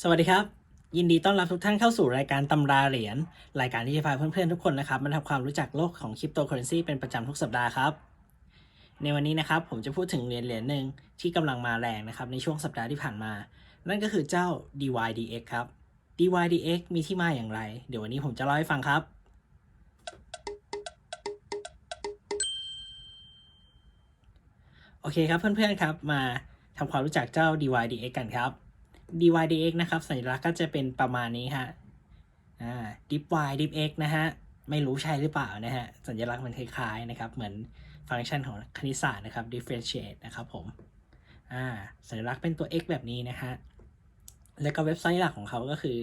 สวัสดีครับ ยินดีต้อนรับทุกท่านเข้าสู่รายการตำราเหรียญรายการที่จะพาเพื่อนๆทุกคนนะครับมาทำความรู้จักโลกของคริปโตเคอเรนซีเป็นประจำทุกสัปดาห์ครับ ในวันนี้นะครับผมจะพูดถึงเหรียญเหรียญหนึ่งที่กำลังมาแรงนะครับในช่วงสัปดาห์ที่ผ่านมา นั่นก็คือเจ้า DYDX ครับ DYDX มีที่มาอย่างไร เดี๋ยววันนี้ผมจะเล่าให้ฟังครับ โอเคครับเพื่อนๆครับมาทำความรู้จักเจ้า DYDX กันครับ DYDX นะครับ สัญลักษณ์ก็จะเป็นประมาณนี้ฮะอ่า DipY DipX นะฮะ ไม่รู้ใช่หรือเปล่านะฮะ สัญลักษณ์มันคล้ายๆนะครับ เหมือนฟังก์ชันของคณิตศาสตร์นะครับ differentiate นะครับผม อ่า สัญลักษณ์เป็นตัว x แบบนี้นะฮะ แล้วก็เว็บไซต์หลักของเขาก็คือ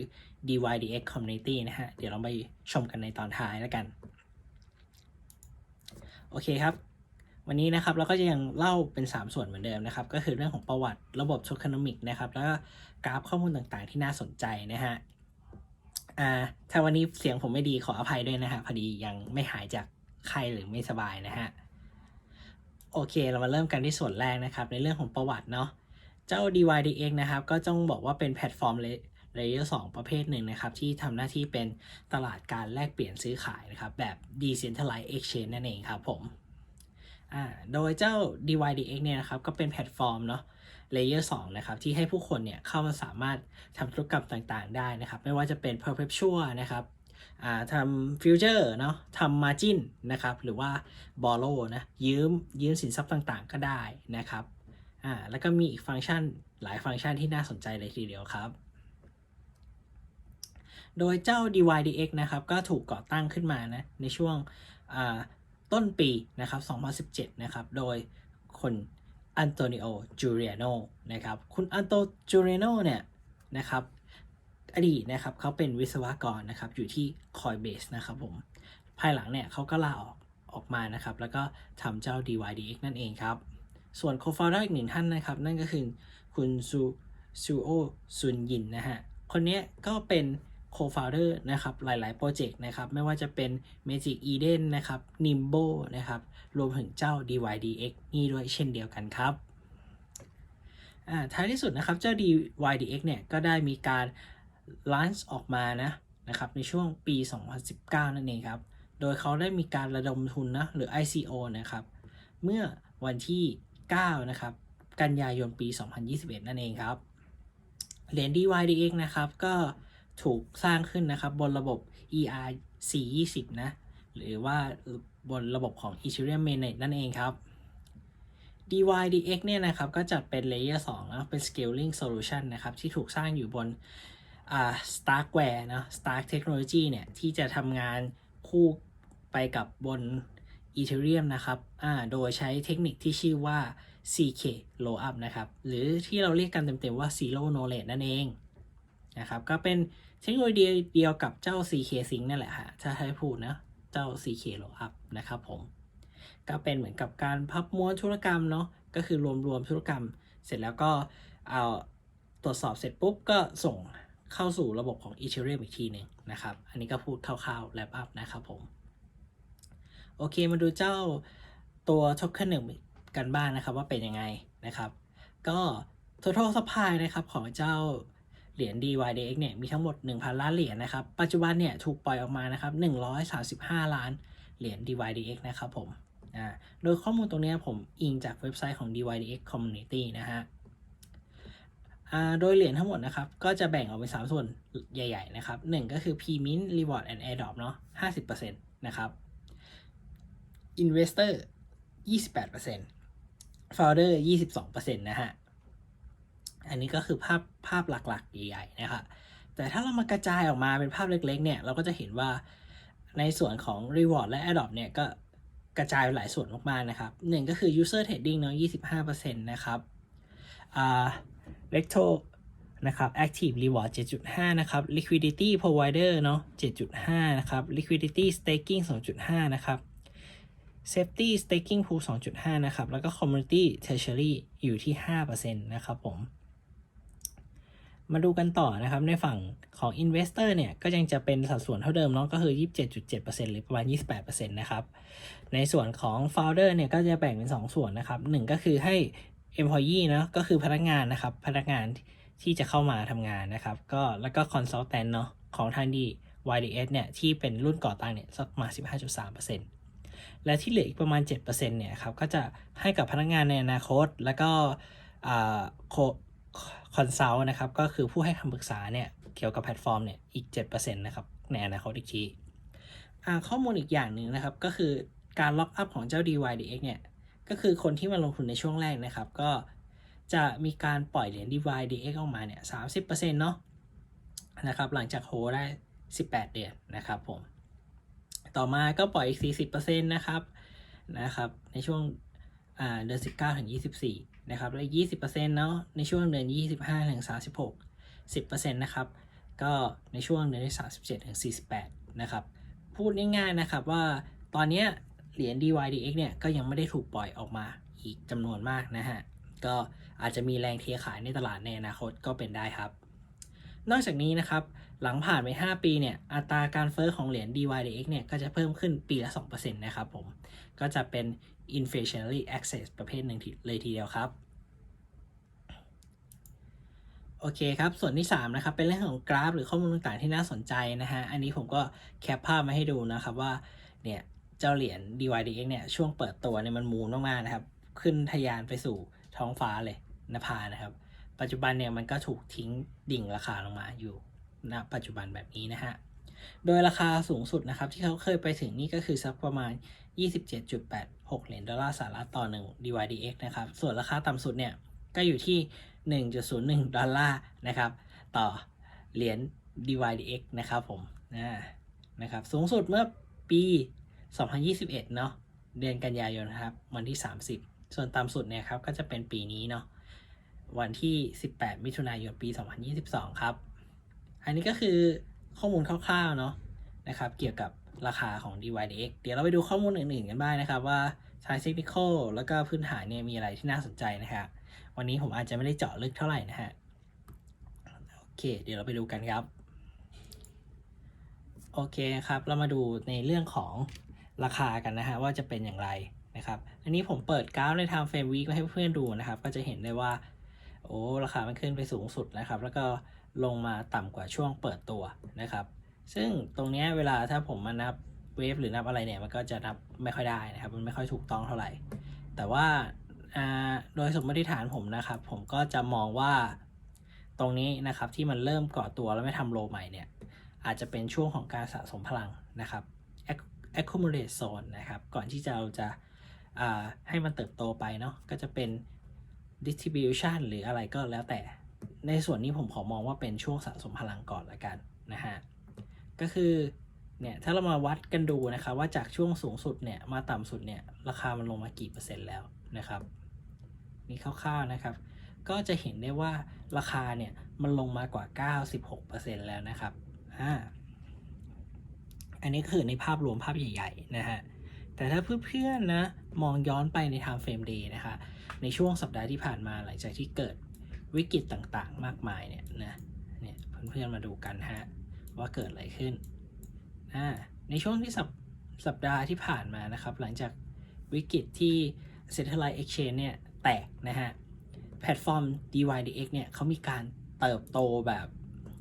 DYDX Community นะฮะ เดี๋ยวเราไปชมกันในตอนท้ายแล้วกัน โอเคครับวันนี้นะครับเราก็จะยังเล่าเป็น 3 ส่วนเหมือนเดิมนะครับ ก็คือเรื่องของประวัติระบบโทค o นมิกนะครับ แล้วก็ กราฟข้อมูลต่างๆ ที่น่าสนใจนะฮะอ่าถ้าวันนี้เสียงผมไม่ดีขออภัยด้วยนะฮะพอดียังไม่หายจากไข้หรือไม่สบายนะฮะโอเคเรามาเริ่มกันที่ส่วนแรกนะครับ ในเรื่องของประวัติเนาะเจ้า DYDX นะครับก็ต้องบอกว่าเป็นแพลตฟอร์มเลเยอร์2ประเภทหนึ่งนะครับ ที่ทำหน้าที่เป็นตลาดการแลกเปลี่ยนซื้อขายนะครับ แบบ Decentralized Exchange นั่นเองครับผมอ่าโดยเจ้า DYDX เนี่ยนะครับ ก็เป็นแพลตฟอร์มเนาะ Layer 2นะครับที่ให้ผู้คนเนี่ยเข้ามาสามารถทำธุรกรรมต่างๆ ได้นะครับไม่ว่าจะเป็น perpetual นะครับอ่าทำ future เนาะทำ margin นะครับหรือว่า borrow นะยืมยืมสินทรัพย์ต่างๆ ก็ได้นะครับอ่าแล้วก็มีอีกฟังก์ชันหลายฟังก์ชันที่น่าสนใจเลยทีเดียวครับ โดยเจ้า DYDX นะครับก็ถูกก่อตั้งขึ้นมานะในช่วงต้นปีนะครับ 2017 นะครับ โดยคน อันโตนิโอ จูเรียโนนะครับ คุณอันโตจูเรียโนเนี่ยนะครับ อดีตนะครับเขาเป็นวิศวกรนะครับอยู่ที่ Coinbase นะครับผม ภายหลังเนี่ยเขาก็ลาออกออกมานะครับ แล้วก็ทำเจ้า DYDX นั่นเองครับ ส่วน co-founder อีกหนึ่งท่านนะครับ นั่นก็คือคุณซูซูโอซุนยินนะฮะ คนนี้ก็เป็น co-founder นะครับหลายๆโปรเจกต์นะครับไม่ว่าจะเป็น Magic Eden นะครับ Nimbo นะครับรวมถึงเจ้า DYDX นี่ด้วยเช่นเดียวกันครับอ่าท้ายที่สุดนะครับเจ้า DYDX เนี่ยก็ได้มีการ launch ออกมานะนะครับในช่วงปี 2019 นั่นเองครับโดยเขาได้มีการระดมทุนนะหรือ ICO นะครับเมื่อวันที่ 9 นะครับกันยายนปี 2021 นั่นเองครับเหรียญ DYDX นะครับก็ ถูกสร้างขึ้นนะครับ บนระบบ ERC20 นะ หรือว่าบนระบบของ Ethereum Mainnet นั่นเองครับ DYDX เนี่ยนะครับ ก็จัดเป็น Layer 2นะเป็น Scaling Solution นะครับ ที่ถูกสร้างอยู่บนอ่า Starkware นะ Stark Technology เนี่ย ที่จะทำงานคู่ไปกับบน Ethereum นะครับอ่าโดยใช้เทคนิคที่ชื่อว่า CK Rollup นะครับ หรือที่เราเรียกกันเต็มๆว่า Zero Knowledge นั่นเองนะครับ ก็เป็น เทคโนโลยีเดียวกับเจ้า CK Sync นั่นแหละฮะถ้าให้พูดนะ เจ้า CK Rollup นะครับผม ก็เป็นเหมือนกับการพับม้วนธุรกรรมเนาะ ก็คือรวมรวมธุรกรรม เสร็จแล้วก็เอาตรวจสอบเสร็จปุ๊บก็ส่งเข้าสู่ระบบของ Ethereum อีกทีหนึ่งนะครับ อันนี้ก็พูดคร่าวๆ wrap up นะครับผม โอเค มาดูเจ้าตัว token หนึ่งกันบ้างนะครับว่าเป็นยังไงนะครับ ก็ total supply นะครับของเจ้า เหรียญ DYDX เนี่ยมีทั้งหมด 1,000 ล้านเหรียญนะครับ ปัจจุบันเนี่ยถูกปล่อยออกมานะครับ135 ล้านเหรียญ DYDX นะครับผมโดยข้อมูลตรงนี้ผมอิงจากเว็บไซต์ของ DYDX Community นะฮะอ่าโดยเหรียญทั้งหมดนะครับ ก็จะแบ่งออกเป็น 3 ส่วนใหญ่ ๆ นะครับ 1 ก็คือ P-Mint Reward and Airdrop เนาะ50%นะครับ Investor 28% Founder 22%นะฮะ อันนี้ก็คือภาพภาพหลักๆใหญ่ๆนะครับแต่ถ้าเรามากระจายออกมาเป็นภาพเล็กๆเนี่ยเราก็จะเห็นว่าในส่วนของ Reward และ Adopt เนี่ยก็กระจายหลายส่วนมากๆนะครับหนึ่งก็คือ User Trading เนาะ25%นะครับอ่า Recto นะครับ Active Reward 7.5 นะครับ Liquidity Provider เนาะ7.5 นะครับ Liquidity Staking 2.5 นะครับ Safety Staking Pool 2.5 นะครับ แล้วก็ Community Treasury อยู่ที่ 5%นะครับผม มาดูกันต่อนะครับในฝั่งของ Investor เนี่ยก็ยังจะเป็นสัดส่วนเท่าเดิมเนาะก็คือ 27.7%หรือประมาณ 28%นะครับในส่วนของ Founder เนี่ยก็จะแบ่งเป็น 2 ส่วนนะครับ1ก็คือให้ Employee นะก็คือพนักงานนะครับพนักงานที่จะเข้ามาทำงานนะครับก็แล้วก็ consultant เนาะของทางดี YDS เนี่ยที่เป็นรุ่นก่อตั้งเนี่ยสักประมา 15.3%และที่เหลืออีกประมาณ 7%เนี่ยครับก็จะให้กับพนักงานในอนาคต แล้วก็ คอนซัลท์นะครับ ก็คือผู้ให้คำปรึกษาเนี่ยเกี่ยวกับแพลตฟอร์มเนี่ยอีก 7%นะครับในอนาคตอีกทีข้อมูลอีกอย่างหนึ่งนะครับ ก็คือการล็อกอัพของเจ้า DYDX เนี่ย ก็คือคนที่มาลงทุนในช่วงแรกนะครับ ก็จะมีการปล่อยเหรียญ DYDX ออกมาเนี่ย30%เนาะนะครับ หลังจากโฮได้ 18 เดือนนะครับผม ต่อมาก็ปล่อยอีก 40%นะครับนะครับ ในช่วงเดือน 19 ถึง 24 นะครับแล้วอีก20%เนาะในช่วงเดือน25ถึง36 10%นะครับก็ในช่วงเดือนที่37ถึง48นะครับพูดง่ายๆนะครับว่าตอนเนี้ยเหรียญ DYDX เนี่ยก็ยังไม่ได้ถูกปล่อยออกมาอีกจำนวนมากนะฮะก็อาจจะมีแรงเทขายในตลาดในอนาคตก็เป็นได้ครับ นอกจากนี้นะครับหลังผ่านไป 5 ปีเนี่ยอัตราการเฟ้อของเหรียญ DYDX เนี่ยก็จะเพิ่มขึ้นปีละ 2%นะครับผมก็จะเป็น inflationary access ประเภทหนึ่งเลยทีเดียวครับ โอเคครับ ส่วนที่ 3 นะครับ เป็นเรื่องของกราฟ หรือข้อมูลต่างๆที่น่าสนใจนะฮะ อันนี้ผมก็แคปภาพมาให้ดูนะครับว่า เนี่ย เจ้าเหรียญ DYDX เนี่ย ช่วงเปิดตัวเนี่ยมันมูนมากๆนะครับ ขึ้นทะยานไปสู่ท้องฟ้าเลยนภานะครับ ปัจจุบันเนี่ยมันก็ถูกทิ้งดิ่งราคาลงมาอยู่ณปัจจุบันแบบนี้นะฮะ โดยราคาสูงสุดนะครับที่เขาเคยไปถึงนี่ก็คือสักประมาณ 27.86 เหรียญดอลลาร์สหรัฐต่อ 1 DYDX นะครับ ส่วนราคาต่ำสุดเนี่ยก็อยู่ที่ 1.01 ดอลลาร์นะครับต่อเหรียญ DYDX นะครับผมนะนะครับสูงสุดเมื่อปี 2021 เนาะเดือนกันยายนนะครับวันที่ 30 ส่วนต่ำสุดเนี่ยครับก็จะเป็นปีนี้เนาะวันที่ 18 มิถุนายนปี 2022 ครับ อันนี้ก็คือ ข้อมูลคร่าวๆเนาะนะครับเกี่ยวกับราคาของ DYDX เดี๋ยวเราไปดูข้อมูลอื่นๆกันบ้างนะครับว่าทางเทคนิคแล้วก็พื้นฐานเนี่ยมีอะไรที่น่าสนใจนะครับวันนี้ผมอาจจะไม่ได้เจาะลึกเท่าไหร่นะฮะโอเค เดี๋ยวเราไปดูกันครับ โอเคครับเรามาดูในเรื่องของราคากันนะฮะว่าจะเป็นอย่างไรนะครับอันนี้ผมเปิดกราฟใน time frame week ไว้ให้เพื่อนดูนะครับ ก็จะเห็นได้ว่าโอ้ราคามันขึ้นไปสูงสุดนะครับ แล้วก็ ลงมาต่ำกว่าช่วงเปิดตัวนะครับ ซึ่งตรงนี้เวลาถ้าผมมานับเวฟหรือนับอะไรเนี่ยมันก็จะนับไม่ค่อยได้นะครับ มันไม่ค่อยถูกต้องเท่าไหร่ แต่ว่าโดยสมมติฐานผมนะครับ ผมก็จะมองว่าตรงนี้นะครับที่มันเริ่มก่อตัวแล้วไม่ทำโลใหม่เนี่ยอาจจะเป็นช่วงของการสะสมพลังนะครับ accumulate zone นะครับ ก่อนที่จะเราจะาให้มันเติบโตไปเนาะก็จะเป็น distribution หรืออะไรก็แล้วแต่ ในส่วนนี้ผมขอมองว่าเป็นช่วงสะสมพลังก่อนละกันนะฮะ ก็คือเนี่ยถ้าเรามาวัดกันดูนะครับว่าจากช่วงสูงสุดเนี่ยมาต่ำสุดเนี่ยราคามันลงมากี่เปอร์เซ็นต์แล้วนะครับนี่คร่าวๆนะครับ ก็จะเห็นได้ว่าราคาเนี่ยมันลงมากว่า 96%แล้วนะครับอ่าอันนี้คือในภาพรวมภาพใหญ่ๆนะฮะแต่ถ้าเพื่อนๆนะมองย้อนไปใน time frame day นะคะในช่วงสัปดาห์ที่ผ่านมาหลังจากที่เกิด วิกฤตต่างๆ มากมายเนี่ยนะเนี่ยเพื่อนๆมาดูกันฮะว่าเกิดอะไรขึ้นอ่าในช่วงที่สัปสัปดาห์ที่ผ่านมานะครับ หลังจากวิกฤตที่ Satellite Exchange เนี่ยแตกนะฮะแพลตฟอร์ม DYDX เนี่ยเขามีการเติบโตแบบ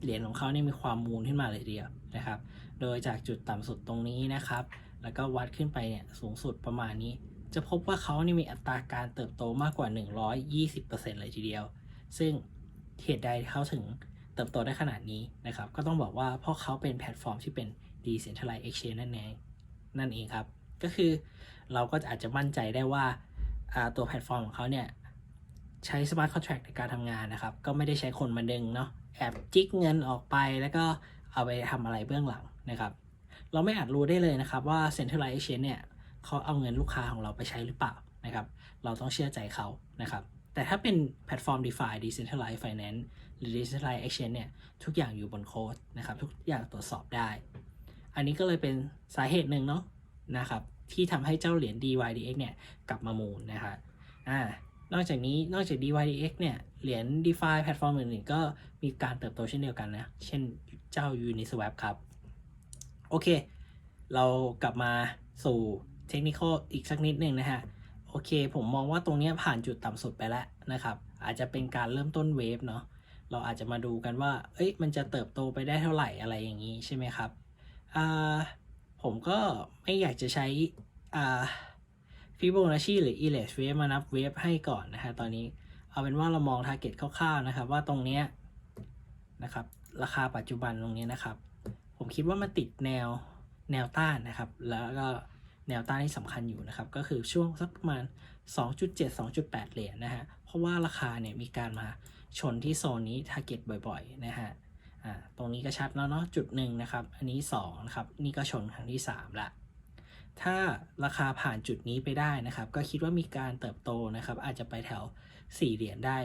เหรียญของเขาเนี่ยมีความมูลขึ้นมาเลยทีเดียวนะครับ โดยจากจุดต่ำสุดตรงนี้นะครับ แล้วก็วัดขึ้นไปเนี่ยสูงสุดประมาณนี้ จะพบว่าเขานี่มีอัตราการเติบโตมากกว่า 120%เลยทีเดียว ซึ่งเหตุใดเขาถึงเติบโตได้ขนาดนี้นะครับ ก็ต้องบอกว่าเพราะเขาเป็นแพลตฟอร์มที่เป็น Decentralized Exchange นั่นเองนั่นเองครับ ก็คือเราก็อาจจะมั่นใจได้ว่าตัวแพลตฟอร์มของเขาเนี่ยใช้ Smart Contract ในการทำงานนะครับ ก็ไม่ได้ใช้คนมาดึงเนาะแอบจิกเงินออกไปแล้วก็เอาไปทำอะไรเบื้องหลังนะครับ เราไม่อาจรู้ได้เลยนะครับว่า Centralized Exchange เนี่ยเขาเอาเงินลูกค้าของเราไปใช้หรือเปล่านะครับ เราต้องเชื่อใจเขานะครับ แต่ถ้าเป็นแพลตฟอร์ม DeFi Decentralized Finance หรือ Decentralized Exchange เนี่ย ทุกอย่างอยู่บนโค้ดนะครับ ทุกอย่างตรวจสอบได้ อันนี้ก็เลยเป็นสาเหตุหนึ่งเนาะนะครับ ที่ทำให้เจ้าเหรียญ DYDX เนี่ย กลับมามูลนะครับอ่านอกจากนี้นอกจาก DYDX เนี่ย เหรียญ DeFi แพลตฟอร์มอื่นๆก็มีการเติบโตเช่นเดียวกันนะ เช่นเจ้า Uniswap ครับ โอเค เรากลับมาสู่เทคนิคอีกสักนิดหนึ่งนะฮะ เค ผมมองว่าตรงนี้ผ่านจุดต่ำสุดไปแล้วนะครับ อาจจะเป็นการเริ่มต้นเวฟเนาะเราอาจจะมาดูกันว่า เอ้ย มันจะเติบโตไปได้เท่าไหร่อะไรอย่างนี้ใช่ไหมครับผมก็ไม่อยากจะใช้ฟิโบนัชชีหรือ e l a s wave มานับเวฟให้ก่อนนะฮะตอนนี้ เอาเป็นว่าเรามอง target คร่าวๆนะครับ ว่าตรงเนี้ยนะครับ ราคาปัจจุบันตรงนี้นะครับ ผมคิดว่ามันติดแนวแนวต้านนะครับ แล้วก็ แนวต้านที่สำคัญอยู่นะครับ ก็คือช่วงสักประมาณ 2.7 2.8 เหรียญนะฮะ เพราะว่าราคาเนี่ยมีการมาชนที่โซนนี้ target บ่อยๆ นะฮะตรงนี้ก็ชัดแล้วเนาะจุดหนึ่งนะครับ อันนี้2นะครับ นี่ก็ชนครั้งที่ 3 ละ ถ้าราคาผ่านจุดนี้ไปได้นะครับ ก็คิดว่ามีการเติบโตนะครับ อาจจะไปแถว 4 เหรียญได้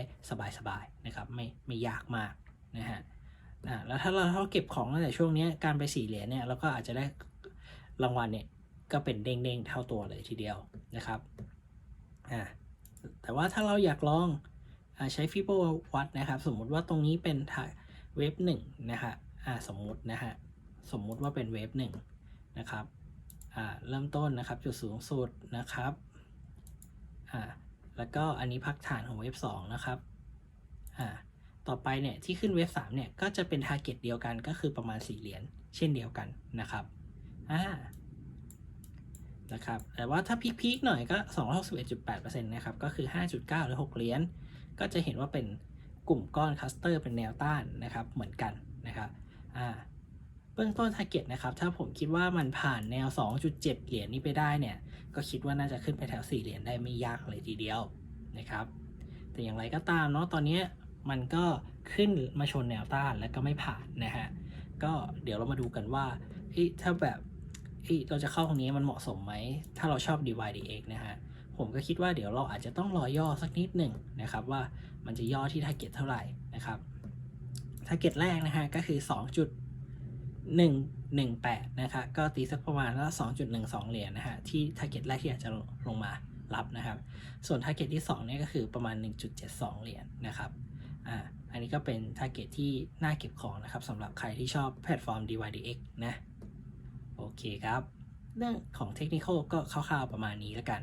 สบายๆนะครับ ไม่ไม่ยากมากนะฮะอ่าแล้วถ้าเราเก็บของตั้งแต่ช่วงนี้การไป 4 เหรียญเนี่ยเราก็อาจจะได้รางวัลเนี่ย ก็เป็นเด้งๆเท่าตัวเลยทีเดียวนะครับอ่าแต่ว่าถ้าเราอยากลองอใช้ฟิโบวัดนะครับ สมมุติว่าตรงนี้เป็นเวฟหนึ่งนะฮะอ่าสมมุตินะฮะสมมุติว่าเป็นเวฟหนึ่งนะครับอ่าเริ่มต้นนะครับจุดสูงสุดนะครับอ่าแล้วก็อันนี้พักฐานของเวฟสองนะครับอ่าต่อไปเนี่ยที่ขึ้นเวฟสามเนี่ยก็จะเป็นทาร์เก็ตเดียวกันก็คือประมาณ4เหรียญเช่นเดียวกันนะครับอ่า นะครับ แต่ว่าถ้าพีคๆหน่อยก็ 261.8%นะครับ ก็คือ 5.9 หรือ 6 เหรียญ ก็จะเห็นว่าเป็นกลุ่มก้อนคัสเตอร์เป็นแนวต้านนะครับ เหมือนกันนะครับ อ่า เบื้องต้น target นะครับ ถ้าผมคิดว่ามันผ่านแนว 2.7 เหรียญนี้ไปได้เนี่ย ก็คิดว่าน่าจะขึ้นไปแถว 4 เหรียญได้ไม่ยากเลยทีเดียวนะครับ แต่อย่างไรก็ตามเนาะ ตอนนี้มันก็ขึ้นมาชนแนวต้านแล้วก็ไม่ผ่านนะฮะ ก็เดี๋ยวเรามาดูกันว่าถ้าแบบ เฮ้ยเราจะเข้าตรงนี้มันเหมาะสมไหม ถ้าเราชอบ DYDX นะฮะ ผมก็คิดว่าเดี๋ยวเราอาจจะต้องรอย่อสักนิดหนึ่งนะครับว่ามันจะย่อที่ target เท่าไหร่นะครับ target แรกนะฮะก็คือ 2.118 นะคะก็ตีสักประมาณว่า2.12 เหรียญนะฮะที่ target แรกที่อยากจะลงมารับนะครับ ส่วน target ที่2เนี่ยก็คือประมาณ 1.72 เหรียญนะครับอ่าอันนี้ก็เป็น target ที่น่าเก็บของนะครับสำหรับใครที่ชอบแพลตฟอร์ม DYDX นะ โอเคครับ เรื่องของเทคนิคก็คร่าวๆประมาณนี้แล้วกัน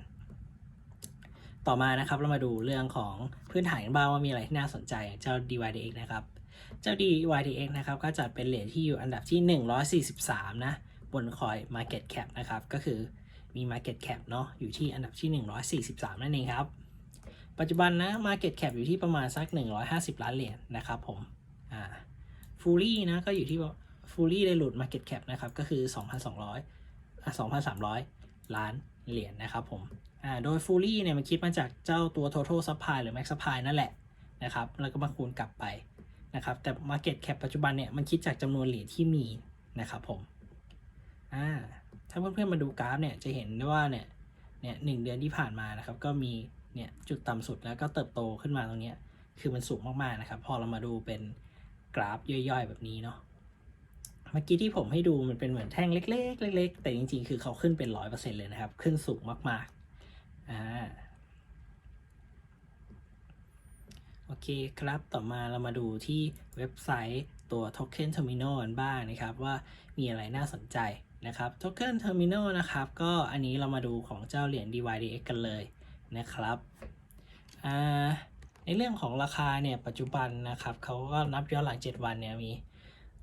ต่อมานะครับเรามาดูเรื่องของพื้นฐานกันบ้างว่ามีอะไรที่น่าสนใจเจ้า DYDX นะครับ เจ้า DYDX นะครับก็จัดเป็นเหรียญที่อยู่อันดับที่ 143 นะบนคอย Market Cap นะครับก็คือมี Market Cap เนาะอยู่ที่อันดับที่ 143 นั่นเองครับ ปัจจุบันนะ Market Cap อยู่ที่ประมาณสัก 150 ล้านเหรียญนะครับผมอ่า Fully นะก็อยู่ที่ Fully ได้หลุด Market Cap นะครับ ก็คือ 2,200อะ2,300 ล้านเหรียญนะครับผมอ่าโดย Fully เนี่ยมันคิดมาจากเจ้าตัว Total Supply หรือ Max Supply นั่นแหละนะครับ แล้วก็มาคูณกลับไปนะครับ แต่ Market Cap ปัจจุบันเนี่ยมันคิดจากจำนวนเหรียญที่มีนะครับผมอ่าถ้าเพื่อนๆมาดูกราฟเนี่ยจะเห็นได้ว่าเนี่ยเนี่ยหนึ่งเดือนที่ผ่านมานะครับ ก็มีเนี่ยจุดต่ำสุดแล้วก็เติบโตขึ้นมาตรงนี้ คือมันสูงมากๆนะครับ พอเรามาดูเป็นกราฟย่อยๆ แบบนี้เนาะ เมื่อกี้ที่ผมให้ดูมันเป็นเหมือนแท่งเล็ก ๆ เล็ก ๆ แต่จริง ๆ คือเขาขึ้นเป็นร้อยเปอร์เซ็นเลยนะครับ ขึ้นสูงมากๆอ่าโอเคครับ ต่อมาเรามาดูที่เว็บไซต์ตัว Token Terminal กันบ้างนะครับ ว่ามีอะไรน่าสนใจนะครับ Token Terminal นะครับ ก็อันนี้เรามาดูของเจ้าเหรียญ DYDX กันเลยนะครับในเรื่องของราคาเนี่ยปัจจุบันนะครับเขาก็นับย้อนหลัง 7 วันเนี่ยมี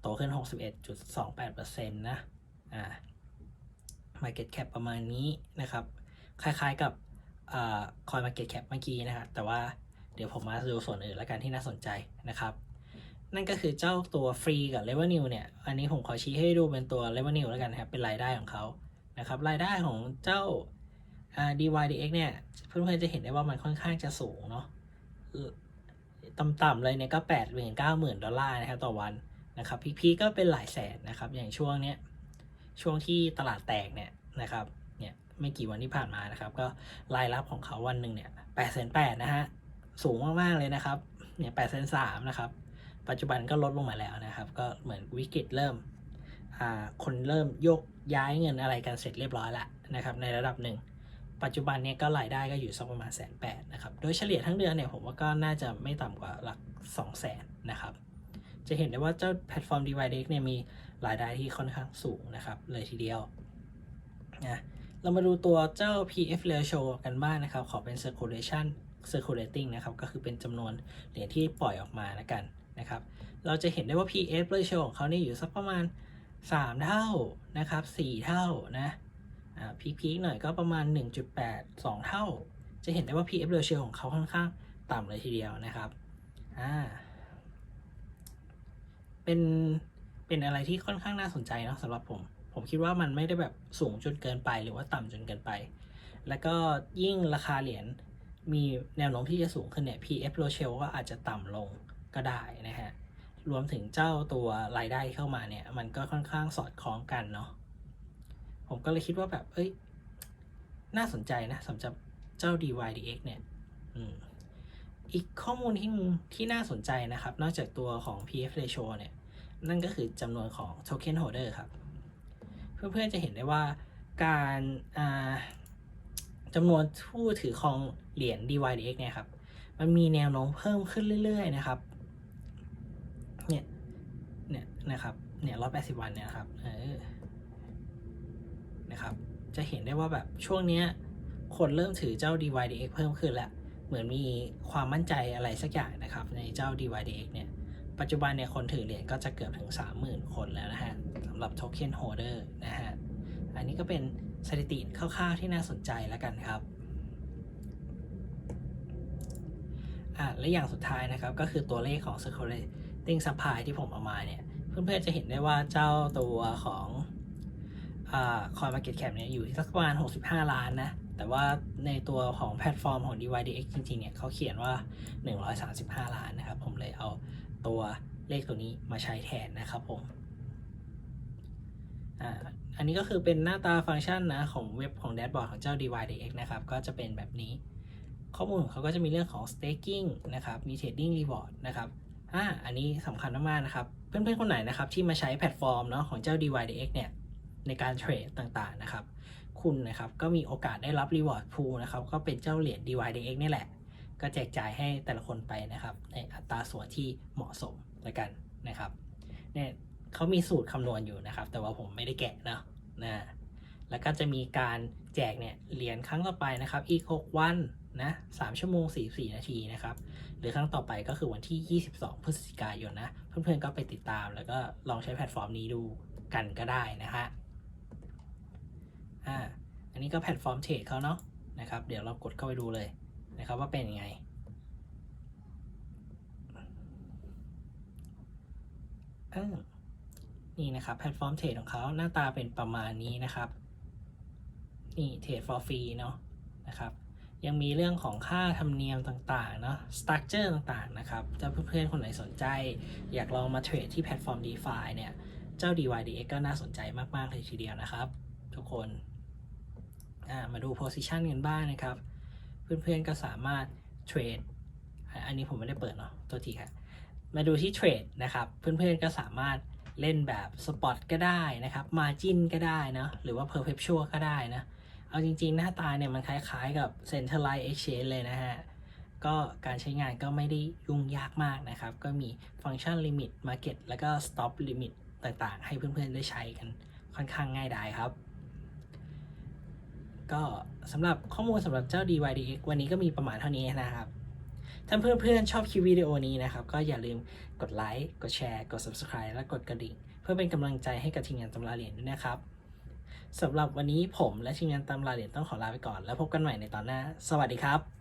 โตขึ้น 61.28%นะอ่า Market Cap ประมาณนี้นะครับ คล้ายๆกับคอ่า Coin Market Cap เมื่อกี้นะครับ แต่ว่าเดี๋ยวผมมาดูส่วนอื่นแล้วกันที่น่าสนใจนะครับ นั่นก็คือเจ้าตัวฟรีกับ Revenue เนี่ย อันนี้ผมขอชี้ให้ดูเป็นตัว Revenue แล้วกันนะครับ เป็นรายได้ของเขานะครับ รายได้ของเจ้า DYDX เนี่ย เพื่อนๆจะเห็นได้ว่ามันค่อนข้างจะสูงเนาะ ต่ำๆเลยเนี่ยก็แปดหมื่นเก้าหมื่นดอลลาร์นะครับต่อวัน นะครับพีก็เป็นหลายแสนนะครับ อย่างช่วงเนี้ยช่วงที่ตลาดแตกเนี่ยนะครับเนี่ยไม่กี่วันที่ผ่านมานะครับ ก็รายรับของเขาวันหนึ่งเนี่ยแปดแสนแปดนะฮะสูงมากๆเลยนะครับเนี่ยแปดแสนสามนะครับ ปัจจุบันก็ลดลงมาแล้วนะครับ ก็เหมือนวิกฤตเริ่มอ่าคนเริ่มโยกย้ายเงินอะไรกันเสร็จเรียบร้อยแล้วนะครับ ในระดับหนึ่ง ปัจจุบันเนี้ก็รายได้ก็อยู่สักประมาณแสนแปดนะครับ โดยเฉลี่ยทั้งเดือนเนี่ยผมว่าก็น่าจะไม่ต่ำกว่าหลัก2 0 0แสนนะครับ จะเห็นได้ว่าเจ้าแพลตฟอร์ม DYDX เนี่ยมีรายได้ที่ค่อนข้างสูงนะครับเลยทีเดียวนะเรามาดูตัวเจ้า PF ratio กันบ้างนะครับ ขอเป็น circulation circulating นะครับ ก็คือเป็นจำนวนเหรียญที่ปล่อยออกมาแล้วกันนะครับ เราจะเห็นได้ว่า PS ratio ของเขาเนี่ยอยู่สักประมาณ 3 เท่านะครับ 4 เท่านะอ่าพีคๆหน่อยก็ประมาณ 1.8 2 เท่า จะเห็นได้ว่า PF ratio ของเขาค่อนข้างต่ำเลยทีเดียวนะครับอ่า เป็นเป็นอะไรที่ค่อนข้างน่าสนใจเนาะสำหรับผม ผมคิดว่ามันไม่ได้แบบสูงจนเกินไปหรือว่าต่ำจนเกินไป แล้วก็ยิ่งราคาเหรียญมีแนวโน้มที่จะสูงขึ้นเนี่ย PF ratio ก็อาจจะต่ำลงก็ได้นะฮะ รวมถึงเจ้าตัวรายได้เข้ามาเนี่ย มันก็ค่อนข้างสอดคล้องกันเนาะ ผมก็เลยคิดว่าแบบ เอ้ย น่าสนใจนะสำหรับเจ้า DYDX เนี่ยอืมอีกข้อมูลที่ที่น่าสนใจนะครับ นอกจากตัวของ PF ratio เนี่ย นั่นก็คือจำนวนของ token holder ครับ เพื่อนๆจะเห็นได้ว่าการาจำนวนผู้ถือครองเหรียญ DYDX เนี่ยครับ มันมีแนวโน้มเพิ่มขึ้นเรื่อย ๆ นะครับ เนี่ย เนี่ยนะครับ เนี่ยร้อยแปดสิบวันเนี่ยครับ เออ นะครับ จะเห็นได้ว่าแบบช่วงเนี้ยคนเริ่มถือเจ้า DYDX เพิ่มขึ้นแล้ว เหมือนมีความมั่นใจอะไรสักอย่างนะครับ ในเจ้า DYDX เนี่ย ปัจจุบันเนี่ยคนถือเหรียญก็จะเกือบถึง 30,000 คนแล้วนะฮะสำหรับ Token Holder นะฮะ อันนี้ก็เป็นสถิติคร่าวๆที่น่าสนใจแล้วกันครับอะและอย่างสุดท้ายนะครับก็คือตัวเลขของ circulating supply ที่ผมเอามาเนี่ย เพื่อนๆจะเห็นได้ว่าเจ้าตัวของอ่า coin market cap เนี่ยอยู่ที่สักประมาณ 65 ล้านนะ แต่ว่าในตัวของแพลตฟอร์มของ DYDX จริงๆ เนี่ยเขาเขียนว่า 135 ล้านนะครับ ผมเลยเอา ตัวเลขตัวนี้มาใช้แทนนะครับผมอันนี้ก็คือเป็นหน้าตาฟังก์ชันนะของเว็บของแดชบอร์ดของเจ้า DYDX นะครับ ก็จะเป็นแบบนี้ ข้อมูลของเขาก็จะมีเรื่องของ staking นะครับ มี trading reward นะครับอ่าอันนี้สำคัญมากๆนะครับ เพื่อนๆ คนไหนนะครับ ที่มาใช้แพลตฟอร์มเนาะของเจ้า DYDX เนี่ย ในการเทรดต่างๆ นะครับ คุณนะครับ ก็มีโอกาสได้รับ reward pool นะครับ ก็เป็นเจ้าเหรียญ DYDX นี่แหละ ก็แจกจ่ายให้แต่ละคนไปนะครับ ในอัตราส่วนที่เหมาะสมแล้วกันนะครับเนี่ยเขามีสูตรคำนวณอยู่นะครับ แต่ว่าผมไม่ได้แกะเนาะนะแล้วก็จะมีการแจกเนี่ยเหรียญครั้งต่อไปนะครับ อีก 6 วันนะ3ชั่วโมง 44 นาทีนะครับ หรือครั้งต่อไปก็คือวันที่ 22 พฤศจิกายนนะ เพื่อนๆก็ไปติดตาม แล้วก็ลองใช้แพลตฟอร์มนี้ดูกันก็ได้นะฮะอ่าอันนี้ก็แพลตฟอร์มเทรดเขาเนาะนะครับ เดี๋ยวเรากดเข้าไปดูเลย นะครับว่าเป็นยังไงอ่านี่นะครับแพลตฟอร์มเทรดของเขาหน้าตาเป็นประมาณนี้นะครับ นี่เทรด for free เนาะนะครับ ยังมีเรื่องของค่าธรรมเนียมต่างๆเนาะสตั๊กเจอร์ต่างๆนะครับถ้าเพื่อนๆคนไหนสนใจ อยากลองมาเทรดที่แพลตฟอร์ม DeFi เนี่ย เจ้า DYDX ก็น่าสนใจมากๆเลยทีเดียวนะครับ ทุกคนมาดู position กันบ้างนะครับ เพื่อนๆก็สามารถเทรด อันนี้ผมไม่ได้เปิดเนาะตัวทีครับมาดูที่เทรดนะครับ เพื่อนๆก็สามารถเล่นแบบสปอตก็ได้นะครับมาจินก็ได้นะหรือว่า perpetual ก็ได้นะ เอาจริงๆ หน้าตาเนี่ยมันคล้ายๆกับ centralized exchange เลยนะฮะ ก็การใช้งานก็ไม่ได้ยุ่งยากมากนะครับ ก็มีฟังก์ชัน limit market แล้วก็ stop limit ต่างๆ ให้เพื่อนๆได้ใช้กันค่อนข้างง่ายดายครับ ก็สำหรับข้อมูลสำหรับเจ้า DYDX วันนี้ก็มีประมาณเท่านี้นะครับ ถ้าเพื่อนๆชอบคลิปวิดีโอนี้นะครับ ก็อย่าลืมกดไลค์กดแชร์ กด subscribe และกดกระดิ่ง เพื่อเป็นกำลังใจให้กับทีมงานตำราเหรียญด้วยนะครับสำหรับวันนี้ผมและทีมงานตำราเหรียญต้องขอลาไปก่อน แล้วพบกันใหม่ในตอนหน้า สวัสดีครับ